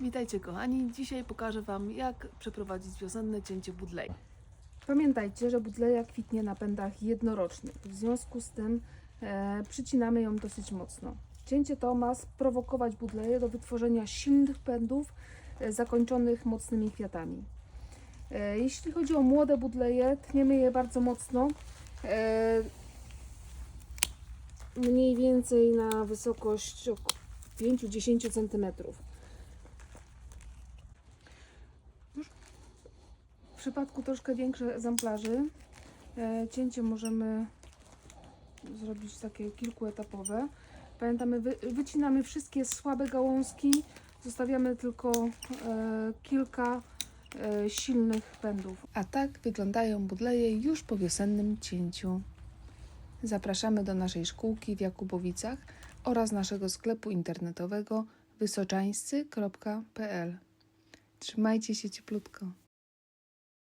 Witajcie kochani, dzisiaj pokażę Wam jak przeprowadzić wiosenne cięcie budlej. Pamiętajcie, że budleja kwitnie na pędach jednorocznie. W związku z tym e, przycinamy ją dosyć mocno. Cięcie to ma sprowokować budleję do wytworzenia silnych pędów e, zakończonych mocnymi kwiatami. E, jeśli chodzi o młode budleje, tniemy je bardzo mocno. E, mniej więcej na wysokość ok- 5-10 cm. Przypadku troszkę większych egzemplarzy e, cięcie możemy zrobić takie kilkuetapowe. Pamiętamy, wy, wycinamy wszystkie słabe gałązki, zostawiamy tylko e, kilka e, silnych pędów. A tak wyglądają budleje już po wiosennym cięciu. Zapraszamy do naszej szkółki w Jakubowicach oraz naszego sklepu internetowego wysoczańscy.pl. Trzymajcie się cieplutko.